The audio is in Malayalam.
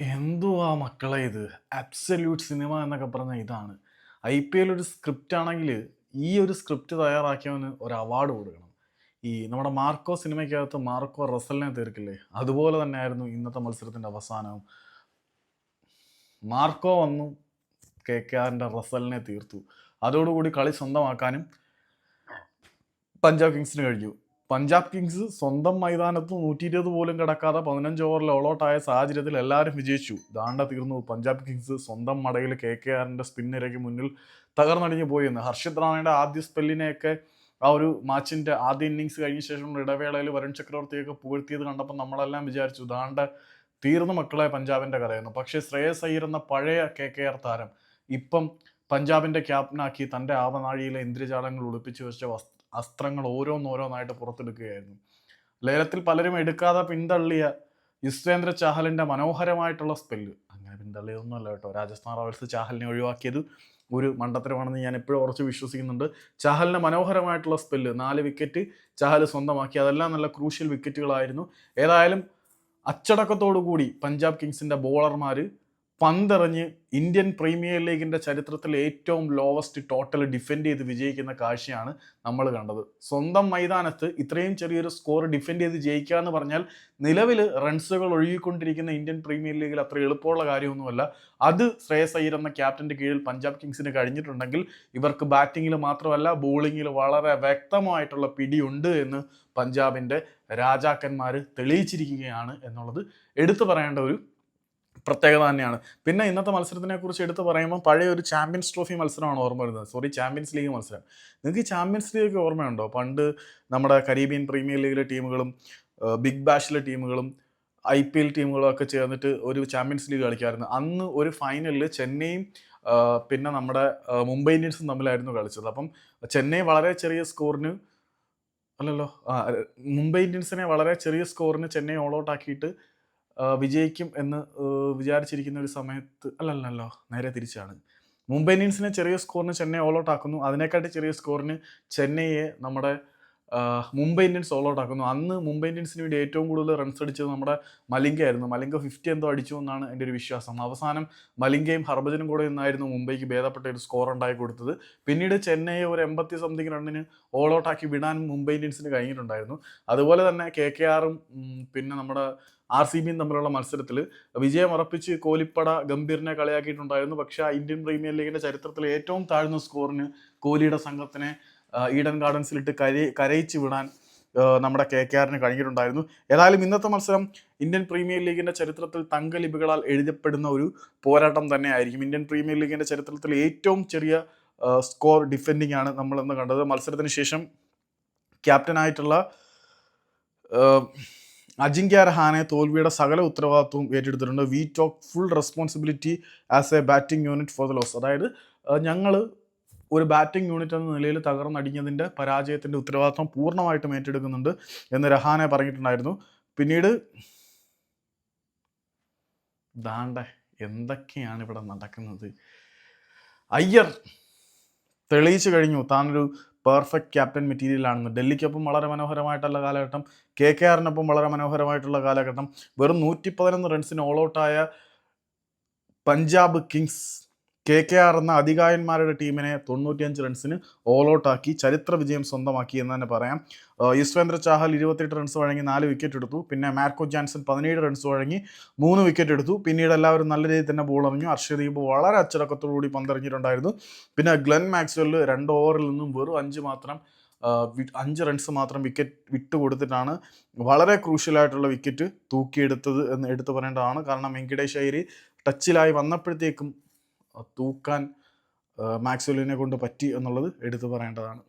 എന്തുവാ മക്കളെ ഇത്? അബ്സല്യൂട്ട് സിനിമ എന്നൊക്കെ പറഞ്ഞ ഇതാണ്. ഐ പി എൽ ഒരു സ്ക്രിപ്റ്റ് ആണെങ്കിൽ ഈ ഒരു സ്ക്രിപ്റ്റ് തയ്യാറാക്കിയവന് ഒരു അവാർഡ് കൊടുക്കണം. ഈ നമ്മുടെ മാർക്കോ സിനിമയ്ക്കകത്ത് മാർക്കോ റസലിനെ തീർക്കില്ലേ? അതുപോലെ തന്നെയായിരുന്നു ഇന്നത്തെ മത്സരത്തിന്റെ അവസാനവും മാർക്കോ വന്നു കെ കെ ആറിന്റെ റസലിനെ തീർത്തു. അതോടുകൂടി കളി സ്വന്തമാക്കാനും പഞ്ചാബ് കിങ്സിന് കഴിഞ്ഞു. പഞ്ചാബ് കിങ്സ് സ്വന്തം മൈതാനത്ത് നൂറ്റി ഇരുപത് പോലും കിടക്കാതെ പതിനഞ്ച് ഓവറിൽ ഓളോട്ടായ സാഹചര്യത്തിൽ എല്ലാവരും വിജയിച്ചു. ദാണ്ട തീർന്നു. പഞ്ചാബ് കിങ്സ് സ്വന്തം മടയിൽ കെ കെ ആറിന്റെ സ്പിന്നിരയ്ക്ക് മുന്നിൽ തകർന്നടിഞ്ഞു പോയെന്ന് ഹർഷിത് റാണയുടെ ആദ്യ സ്പെല്ലിനെയൊക്കെ ആ ഒരു മാച്ചിന്റെ ആദ്യ ഇന്നിങ്സ് കഴിഞ്ഞ ശേഷമുള്ള ഇടവേളയിൽ വരുൺ ചക്രവർത്തിയൊക്കെ പുകഴ്ത്തിയത് കണ്ടപ്പോൾ നമ്മളെല്ലാം വിചാരിച്ചു ദാണ്ട തീർന്നു മക്കളെ പഞ്ചാബിന്റെ കഥയെന്ന് പക്ഷേ ശ്രേയസ് അയ്യർ എന്ന പഴയ കെ കെ ആർ താരം ഇപ്പം പഞ്ചാബിന്റെ ക്യാപ്റ്റനാക്കി തന്റെ ആവനാഴിയിലെ ഇന്ദ്രജാലങ്ങൾ ഒളിപ്പിച്ചു വെച്ച അസ്ത്രങ്ങൾ ഓരോന്നോരോന്നായിട്ട് പുറത്തെടുക്കുകയായിരുന്നു. ലേലത്തിൽ പലരും എടുക്കാതെ പിന്തള്ളിയ യുസ്വേന്ദ്ര ചാഹലിന്റെ മനോഹരമായിട്ടുള്ള സ്പെല്ല് അങ്ങനെ പിന്തള്ളിയതൊന്നുമല്ല കേട്ടോ. രാജസ്ഥാൻ റോയൽസ് ചാഹലിനെ ഒഴിവാക്കിയത് ഒരു മണ്ടത്തരമാണെന്ന് ഞാൻ എപ്പോഴും ഉറച്ച് വിശ്വസിക്കുന്നുണ്ട്. ചാഹലിന്റെ മനോഹരമായിട്ടുള്ള സ്പെല്ല് നാല് വിക്കറ്റ് ചഹൽ സ്വന്തമാക്കി. അതെല്ലാം നല്ല ക്രൂഷ്യൽ വിക്കറ്റുകളായിരുന്നു ഏതായാലും അച്ചടക്കത്തോടു കൂടി പഞ്ചാബ് കിങ്സിന്റെ ബോളർമാർ പന്തെറിഞ്ഞ് ഇന്ത്യൻ പ്രീമിയർ ലീഗിന്റെ ചരിത്രത്തിൽ ഏറ്റവും ലോവസ്റ്റ് ടോട്ടൽ ഡിഫെൻഡ് ചെയ്ത് വിജയിക്കുന്ന കാഴ്ചയാണ് നമ്മൾ കണ്ടത്. സ്വന്തം മൈതാനത്ത് ഇത്രയും ചെറിയൊരു സ്കോർ ഡിഫെൻഡ് ചെയ്ത് ജയിക്കുക എന്ന് പറഞ്ഞാൽ നിലവിൽ റൺസുകൾ ഒഴുകിക്കൊണ്ടിരിക്കുന്ന ഇന്ത്യൻ പ്രീമിയർ ലീഗിൽ അത്ര എളുപ്പമുള്ള കാര്യമൊന്നുമല്ല. അത് ശ്രേയസ് അയ്യർ എന്ന ക്യാപ്റ്റന്റെ കീഴിൽ പഞ്ചാബ് കിങ്സിന് കഴിഞ്ഞിട്ടുണ്ടെങ്കിൽ ഇവർക്ക് ബാറ്റിങ്ങിൽ മാത്രമല്ല ബോളിങ്ങിൽ വളരെ വ്യക്തമായിട്ടുള്ള പിടിയുണ്ട് എന്ന് പഞ്ചാബിന്റെ രാജാക്കന്മാർ തെളിയിച്ചിരിക്കുകയാണ് എന്നുള്ളത് എടുത്തു പറയേണ്ട ഒരു പ്രത്യേകത തന്നെയാണ്. പിന്നെ ഇന്നത്തെ മത്സരത്തിനെ കുറിച്ച് എടുത്ത് പറയുമ്പോൾ പഴയ ഒരു ചാമ്പ്യൻസ് ട്രോഫി മത്സരമാണ് ഓർമ്മ വരുന്നത്. സോറി ചാമ്പ്യൻസ് ലീഗ് മത്സരം. നിങ്ങൾക്ക് ചാമ്പ്യൻസ് ലീഗ് ഒക്കെ ഓർമ്മയുണ്ടോ? പണ്ട് നമ്മുടെ കരീബിയൻ പ്രീമിയർ ലീഗിലെ ടീമുകളും ബിഗ് ബാഷിലെ ടീമുകളും ഐ പി എൽ ടീമുകളും ഒക്കെ ചേർന്നിട്ട് ഒരു ചാമ്പ്യൻസ് ലീഗ് കളിക്കായിരുന്നു. അന്ന് ഒരു ഫൈനലിൽ ചെന്നൈയും പിന്നെ നമ്മുടെ മുംബൈ ഇന്ത്യൻസും തമ്മിലായിരുന്നു കളിച്ചത്. അപ്പം ചെന്നൈ വളരെ ചെറിയ സ്കോറിന് അല്ലല്ലോ മുംബൈ ഇന്ത്യൻസിനെ വളരെ ചെറിയ സ്കോറിന് ചെന്നൈ ഓൾ ഔട്ട് ആക്കിയിട്ട് വിജയിക്കും എന്ന് വിചാരിച്ചിരിക്കുന്ന ഒരു സമയത്ത് അല്ലല്ലോ നേരെ തിരിച്ചാണ്. മുംബൈ ഇന്ത്യൻസിനെ ചെറിയ സ്കോറിന് ചെന്നൈ ഓൾ ഔട്ട് ആക്കുന്നു. അതിനെക്കാട്ടി ചെറിയ സ്കോറിന് ചെന്നൈയെ നമ്മുടെ മുംബൈ ഇന്ത്യൻസ് ഓൾ ഔട്ട് ആക്കുന്നു. അന്ന് മുംബൈ ഇന്ത്യൻസിന് വേണ്ടി ഏറ്റവും കൂടുതൽ റൺസ് അടിച്ചത് നമ്മുടെ മലിംഗ ആയിരുന്നു. മലിംഗ ഫിഫ്റ്റി എന്തോ അടിച്ചു എന്നാണ് എന്റെ ഒരു വിശ്വാസം. അവസാനം മലിംഗയും ഹർഭജനും കൂടെ നിന്നായിരുന്നു മുംബൈക്ക് ഭേദപ്പെട്ട ഒരു സ്കോർ ഉണ്ടായി കൊടുത്തത്. പിന്നീട് ചെന്നൈയെ ഒരു എൺപത്തി സംതിങ് റണ്ണിന് ഓൾ ഔട്ട് ആക്കി വിടാൻ മുംബൈ ഇന്ത്യൻസിന് കഴിഞ്ഞിട്ടുണ്ടായിരുന്നു. അതുപോലെ തന്നെ കെ കെ ആറും പിന്നെ നമ്മുടെ ആർ സി ബിയും തമ്മിലുള്ള മത്സരത്തിൽ വിജയം ഉറപ്പിച്ച് കോലിപ്പട ഗംഭീറിനെ കളിയാക്കിയിട്ടുണ്ടായിരുന്നു. പക്ഷേ ഇന്ത്യൻ പ്രീമിയർ ലീഗിന്റെ ചരിത്രത്തിലെ ഏറ്റവും താഴ്ന്ന സ്കോറിന് കോഹ്ലിയുടെ സംഘത്തിനെ ഈഡൻ ഗാർഡൻസിലിട്ട് കരയി കരയിച്ച് വിടാൻ നമ്മുടെ കെ കെ ആറിന് കഴിഞ്ഞിട്ടുണ്ടായിരുന്നു. ഏതായാലും ഇന്നത്തെ മത്സരം ഇന്ത്യൻ പ്രീമിയർ ലീഗിന്റെ ചരിത്രത്തിൽ തങ്കലിപികളാൽ എഴുതപ്പെടുന്ന ഒരു പോരാട്ടം തന്നെ ആയിരിക്കും ഇന്ത്യൻ പ്രീമിയർ ലീഗിന്റെ ചരിത്രത്തിൽ ഏറ്റവും ചെറിയ സ്കോർ ഡിഫെൻഡിംഗ് ആണ് നമ്മൾ ഇന്ന് കണ്ടത്. മത്സരത്തിന് ശേഷം ക്യാപ്റ്റനായിട്ടുള്ള അജിങ്ക്യ രഹാനെ തോൽവിയുടെ സകല ഉത്തരവാദിത്വവും ഏറ്റെടുത്തിട്ടുണ്ട്. We took full responsibility as a batting unit for the loss അതായത് ഞങ്ങൾ ഒരു ബാറ്റിംഗ് യൂണിറ്റ് എന്ന നിലയിൽ തകർന്നടിഞ്ഞതിന്റെ പരാജയത്തിന്റെ ഉത്തരവാദിത്വം പൂർണമായിട്ടും ഏറ്റെടുക്കുന്നുണ്ട് എന്ന് രഹാനെ പറഞ്ഞിട്ടുണ്ടായിരുന്നു. പിന്നീട് ദാണ്ടെ എന്തൊക്കെയാണ് ഇവിടെ നടക്കുന്നത്? അയ്യർ തെളിയിച്ചു കഴിഞ്ഞു. താനൊരു പെർഫെക്റ്റ് ക്യാപ്റ്റൻ മെറ്റീരിയലാണെന്ന് ഡൽഹിക്കൊപ്പം വളരെ മനോഹരമായിട്ടുള്ള കാലഘട്ടം. കെ കെ ആറിനൊപ്പം വളരെ മനോഹരമായിട്ടുള്ള കാലഘട്ടം. വെറും നൂറ്റി പതിനൊന്ന് റൺസിന് all ഔട്ടായ Punjab Kings K K R എന്ന അധികായന്മാരുടെ ടീമിനെ തൊണ്ണൂറ്റിയഞ്ച് റൺസിന് ഓൾ ഔട്ടാക്കി ചരിത്ര വിജയം സ്വന്തമാക്കി എന്ന് തന്നെ പറയാം. യുസ്വേന്ദ്ര ചാഹൽ ഇരുപത്തെട്ട് റൺസ് വഴങ്ങി നാല് വിക്കറ്റ് എടുത്തു. പിന്നെ മാർക്കോ ജാൻസൺ പതിനേഴ് റൺസ് വഴങ്ങി മൂന്ന് വിക്കറ്റ് എടുത്തു. പിന്നീട് എല്ലാവരും നല്ല രീതിയിൽ തന്നെ ബോൾ എറിഞ്ഞു. അർഷദീപ് വളരെ അച്ചടക്കത്തോടുകൂടി പന്തെറിഞ്ഞിട്ടുണ്ടായിരുന്നു. പിന്നെ ഗ്ലെൻ മാക്സ്വെൽ രണ്ട് ഓവറിൽ നിന്നും വെറും അഞ്ച് മാത്രം അഞ്ച് റൺസ് മാത്രം വിക്കറ്റ് വിട്ട് കൊടുത്തിട്ടാണ് വളരെ ക്രൂഷ്യലായിട്ടുള്ള വിക്കറ്റ് തൂക്കിയെടുത്തത് എന്ന് എടുത്തു പറയേണ്ടതാണ്. കാരണം വെങ്കിടേഷ് അയ്യര് ടച്ചിലായി വന്നപ്പോഴത്തേക്കും തൂക്കാൻ മാക്സ്വെല്ലിനെ കൊണ്ട് പറ്റി എന്നുള്ളത് എടുത്തു പറയേണ്ടതാണ്.